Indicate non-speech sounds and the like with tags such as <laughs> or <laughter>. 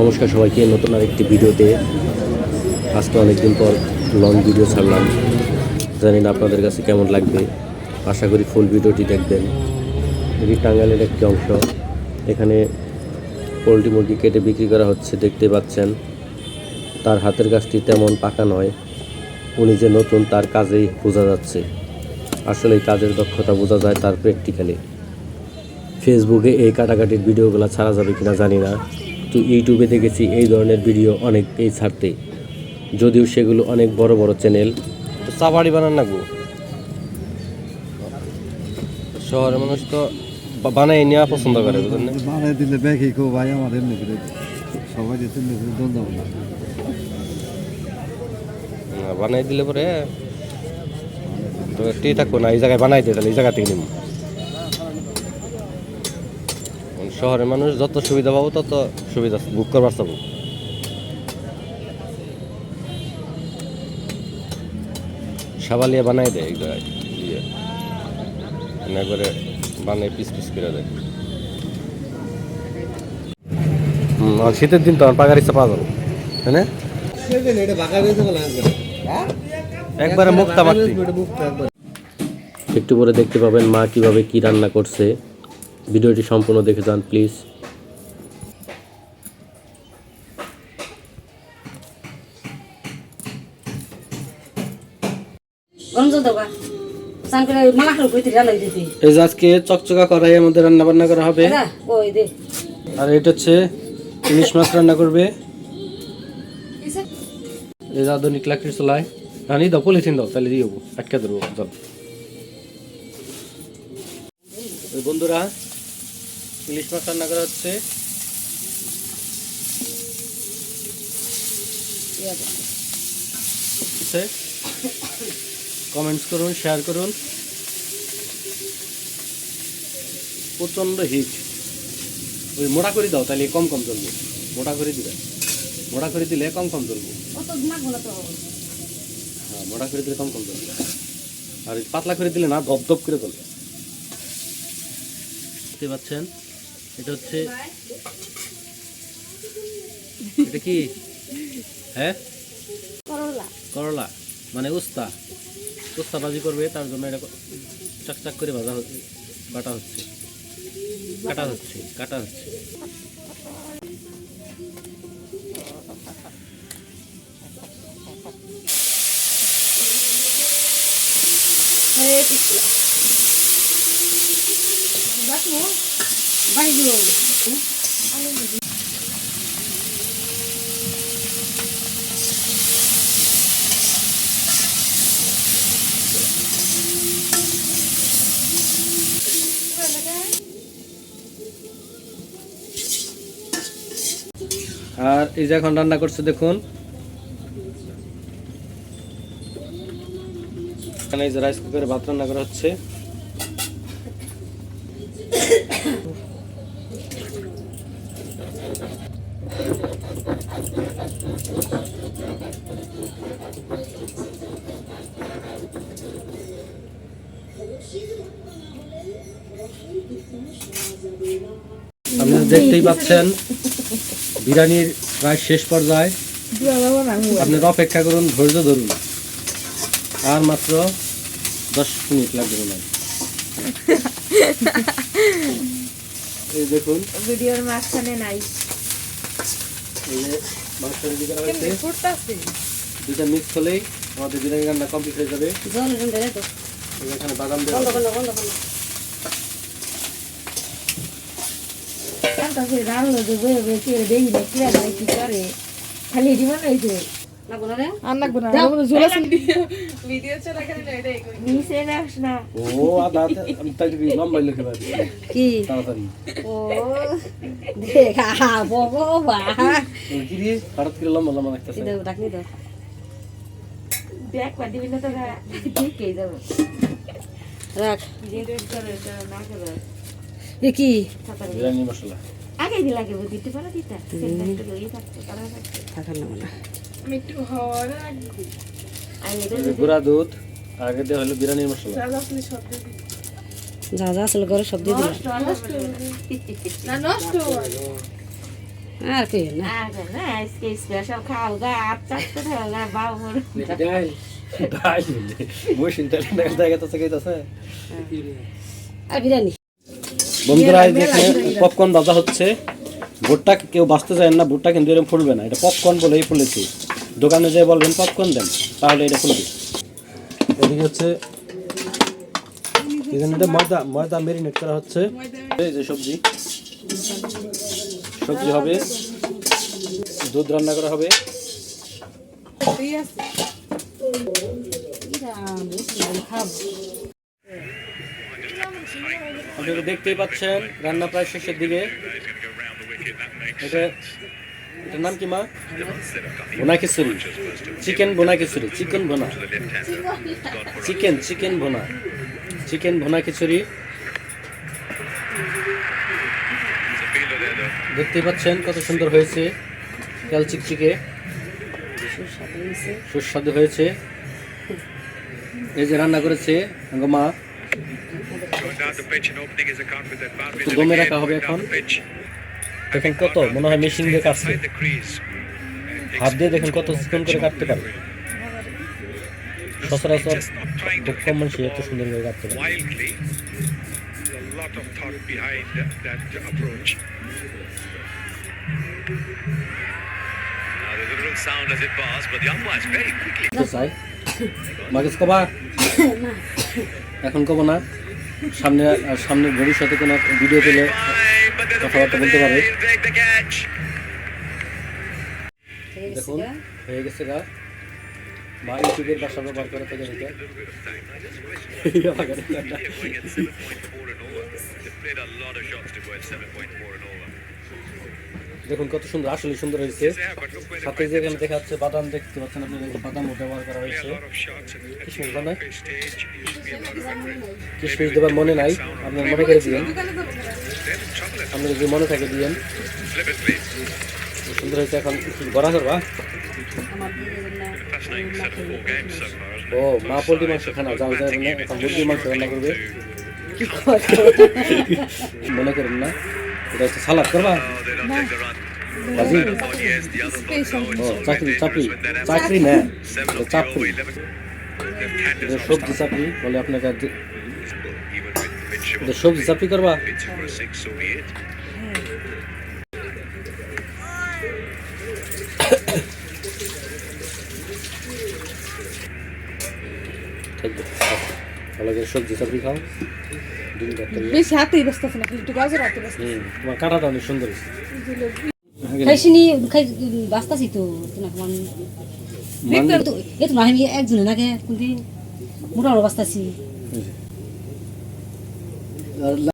নমস্কার সবাইকে। নতুন আরেকটি ভিডিওতে আজকে অনেকদিন পর লং ভিডিও ছাড়লাম। জানি না আপনাদের কাছে কেমন লাগবে। আশা করি ফুল ভিডিওটি দেখবেন। এটি টাঙ্গাইলের একটি অংশ। এখানে পোলট্রি মুরগি কেটে বিক্রি করা হচ্ছে, দেখতে পাচ্ছেন। তার হাতের কাজটি তেমন পাকা নয়। উনি যে নতুন, তার কাজেই বোঝা যাচ্ছে। আসলে কাজের দক্ষতা বোঝা যায় তার প্র্যাকটিক্যালি ফেসবুকে এই কাটাকাটির ভিডিওগুলো ছাড়া যাবে কিনা জানি না। তো ইউটিউবে দেখেছি এই ধরনের ভিডিও অনেক এই ছাড়তে। যদিও সেগুলো অনেক বড় বড় চ্যানেল তো চাবাড়ি বানান না গো? শহরের মানুষ তো বানাই নেওয়া পছন্দ করে বানাই দিলে ব্যাগই কেউ ভাই আমাদের সবাই নেবে বানাই দিলে পরে তো টি থাকব না এই জায়গায় বানাই দিয়ে তাহলে এই জায়গা থেকে নিব। শহরের মানুষ যত সুবিধা পাবো, তত সুবিধা বুক করবার চাবো। সাবালিয়া বানাই দেয় এক জায়গায় ইয়ে। মানে একবারে বানাই পিস পিস করে দেয়। শীতের দিন তো আমার পাকার ইচ্ছা পাওয়া যাবে তাই একবারে মুক্তা একটু পরে দেখতে পাবেন মা কীভাবে কি রান্না করছে। ভিডিওটি সম্পূর্ণ দেখে যান প্লিজ। এই যে আজকে চকচকা মধ্যে রান্না বান্না করা হবে। আর এটা হচ্ছে ইলিশ মাছ রান্না করবে। এই যে আধুনিক লাকড়ির চলায়। আনি দাও পলিথিন দাও তাহলে দিয়ে দেবো। আটকে জল বন্ধুরা ইলিশ মাছ রান্না করা হচ্ছে। কমেন্টস করুন শেয়ার করুন। প্রচণ্ড হিট ওই মোটা করে দাও তাহলে কম কম জ্বলবে। মোটা করে দিবে। মোটা করে দিলে কম কম তো হ্যাঁ মোটা করে দিলে কম কম জ্বলবে। আর পাতলা করে দিলে না ধপ ধপ করে জ্বলবে। দেখতে পাচ্ছেন? এটা হচ্ছে এটা কি? হ্যাঁ? করলা। করলা। মানে উস্তা। উস্তা ভাজি করবে তার জন্য এটা চাক করে ভাজা হচ্ছে বাটা হচ্ছে। কাটা হচ্ছে কাটা হচ্ছে। দিব আর এই যে এখন রান্না করছে, দেখুন। এখানে এই যে রাইস কুকারে ভাত রান্না করা হচ্ছে। আপনারা দেখতেই পাচ্ছেন বিরিয়ানির প্রায় শেষ পর্যায়ে। আপনারা অপেক্ষা করুন ধৈর্য ধরুন। আর মাত্র দশ মিনিট লাগবে না এই দেখুন। ভিডিওর মাঝখানে নাই। এই যে মাংস রেডি করা দুটা মিক্স হলেই আমাদের বিরিয়ানি রান্না কমপ্লিট হয়ে যাবে। এখানে বাদাম দেওয়া তারপরে রান্না যে বয়ে বয়ে কে দেখি না কি রান্না কি করে। খালি এটি বানাইছে করে। করে রাখ। করে করে কি? বিরিয়ানি মশলা। আগে দিলা কে দিতে পারো দিতা। সেটা লইয়ে থাকতে পারো থাকার না। আমি একটু হওয়া রাখব আমি এই যে গুঁড়া দুধ আর আগে দেওয়া হলো বিরিয়ানির মশলা। যা যা আসলে ঘরে সব দিয়ে দিলাম। আর কে না? আজকে স্পেশাল খাওয়া গা আর চারটে খাওয়া গা বাবুর। আর বিরিয়ানি। বন্ধুরা দেখে পপকর্ন ভাজা হচ্ছে। ভুট্টা কেউ বাঁচতে চায় না ভুট্টা কিন্তু এরকম ফুলবে না। এটা পপকর্ন বলেই ফুলেছি। দোকানে যেয়ে বলবেন পপকর্ন দেন তাহলে এটা ফুলবে। এদিকে হচ্ছে এখানে ময়দা ময়দা মেরিনেট করা হচ্ছে। এই যে সবজি। সবজি হবে দুধ রান্না করা হবে। খাব আপনারা দেখতেই পাচ্ছেন, রান্না প্রায় শেষের দিকে। এটা এটার নাম কি মা? বোনা খিচুড়ি চিকেন বোনা খিচুড়ি চিকেন বোনা। চিকেন চিকেন বোনা। চিকেন বোনা খিচুড়ি দেখতেই পাচ্ছেন কত সুন্দর হয়েছে তেল চিকচিকে। সুস্বাদু হয়েছে। এই যে রান্না করেছে আঙ্গ মা। দমে রাখা হবে এখন দেখেন কত মনে হয় মেশিন দিয়ে কাটছে হাত দিয়ে দেখেন কত চিকন করে কাটতে পারে সচরাচর খুব কম মানুষ এত সুন্দর করে কাটতে পারে sound as it passed, but the umpires very quickly এখন কব না সামনে সামনে ভবিষ্যতে কোনো ভিডিও পেলে কথাবার্তা বলতে পারে. দেখুন হয়ে গেছে গা। মা ইউটিউবের বাসা ব্যবহার করে থেকে দিতে <laughs> <laughs> দেখুন কত সুন্দর, আসলে সুন্দর হয়েছে। সাথে যেখানে দেখা যাচ্ছে বাদাম দেখতে পাচ্ছেন আপনাদের দেখুন বাদামও ব্যবহার করা হয়েছে। কিশমিশ দেবার মনে নাই, আপনার মনে করে দিবেন। আপনারা যে মনে থাকে দিবেন। সুন্দর হয়েছে এখন গড়া ধরবা ও, মা পোলট্রি মাংস খানা, যাও যাই এখন মুরগির মাংস রান্না করবে। মনে করেন না। এটা হচ্ছে সালাদ করবা Oh, Oh, no, ও চাকরি চাকরি. চাকরি না চাকরি over 11. They've এটা Candace on সবজি চাকরি বলে আপনাকে সবজি চাকরি করবা ভালো করে সবজি চাকরি খাও বেশি হাতেই ব্যস্ত আছে না একটু গাজর হাতে ব্যস্ত তোমার কাঁটাটা অনেক সুন্দর খাইছিনি খাই বাস্তাছি তো না মান- তো এ তো আমি একজনে নাকি কোনদিন। মোটা বাস্তাছি আর